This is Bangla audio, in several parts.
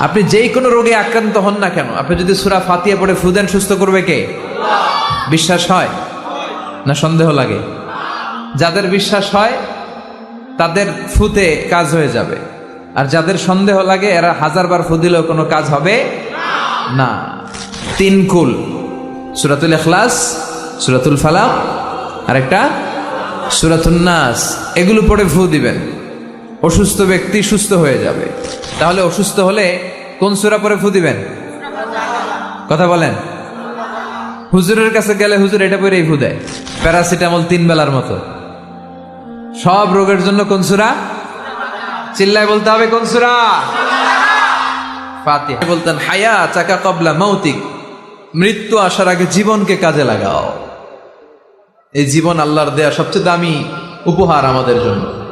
আপনি যেই কোনো রোগে আক্রান্ত হন না কেন? আপনি যদি সুরা ফাতিয়া পড়ে ফুদেন সুস্থ করবে কে? বিশ্বাস হয়? না সন্দেহ লাগে? যাদের বিশ্বাস হয়, তাদের ফুতে কাজ হয়ে যাবে। আর যাদের সন্দেহ লাগে, এরা হাজারবার ফু দিলেও কোনো কাজ হবে না। তিন কুল। সুরাতুল এখলাস সুরাতুল ফালাক, আরেকটা সুরাতুল নাস। এগুলো পড়ে ফু দিবেন। অসুস্থ ব্যক্তি সুস্থ হয়ে যাবে। তাহলে অসুস্থ হলে কোন সুরা পরে ফু দিবেন? কথা বলেন। হুজুরের কাছে গেলে হুজুর এটা পরেই ফু দেয়। প্যারাসিটামল তিন বেলার মতো। সব রোগের জন্য কোন সুরা? চিল্লায় বলতে হবে কোন সুরা? ফাতিহা। বলতেন, হায়া চাকা কবলা মৌতিক মৃত্যু আসার আগে জীবনকে কাজে লাগাও। এই জীবন আল্লাহর দেয়া সবচেয়ে দামি উপহার আমাদের জন্য।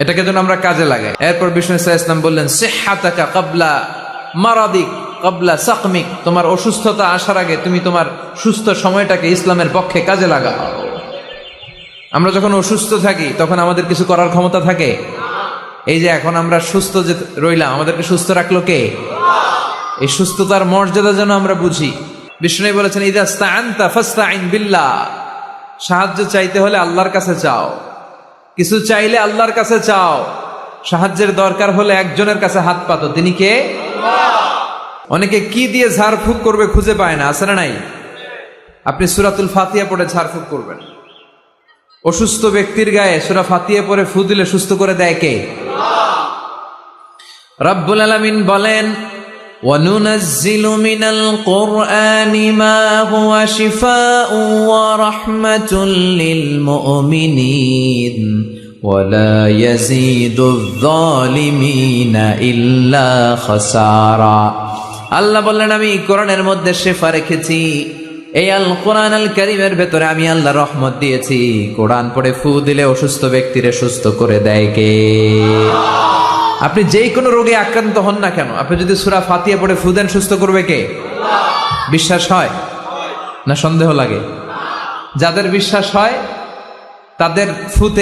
এটাকে যেন আমরা কাজে লাগাই। এরপর বিষ্ণু ইসা ইসলাম বললেন, সেহাতাকা কবলা মারাদিক, কবলা সাকমিক, তোমার অসুস্থতা আসার আগে তুমি তোমার সুস্থ সময়টাকে ইসলামের পক্ষে কাজে লাগাও। আমরা যখন অসুস্থ থাকি, তখন আমাদের কিছু করার ক্ষমতা থাকে? এই যে এখন আমরা সুস্থ যে রইলাম, আমাদেরকে সুস্থ রাখল কে? এই সুস্থতার মর্যাদা যেন আমরা বুঝি। বিষ্ণু বলেছেন, ইদা স্তাআনতা ফাস্তাইন বিল্লাহ। সাহায্য চাইতে হলে আল্লাহর কাছে চাও কিছু চাইলে আল্লাহর কাছে চাও। সাহায্যের দরকার হলে একজনের কাছে হাত পাতো। তিনি কে? অনেকে কি দিয়ে ঝাড়ফুঁক করবে খুঁজে পায় না আছে না নাই? আপনি সুরাতুল ফাতিয়া পড়ে ঝাড়ফুঁক করবেন। অসুস্থ ব্যক্তির গায়ে সুরা ফাতিয়া পরে ফু দিলে সুস্থ করে দেয় কে? রব্বুল আলামিন বলেন وننزل من القرآن ما هو شفاء ورحمة للمؤمنين ولا يزيد الظالمين إلا خسارا আল্লাহ বললেন আমি কোরআনের মধ্যে শেফা রেখেছি এই আল কোরআন আল করিমের ভেতরে আমি আল্লাহ রহমত দিয়েছি কোরআন পড়ে ফু দিলে অসুস্থ ব্যক্তিরে সুস্থ করে দেয় কে আপনি যেই কোনো রোগে আক্রান্ত হন না কেন? আপনি যদি সুরা ফাতিয়া পড়ে ফুদেন সুস্থ করবে কে? বিশ্বাস হয়? না সন্দেহ লাগে? যাদের বিশ্বাস হয়, তাদের ফুতে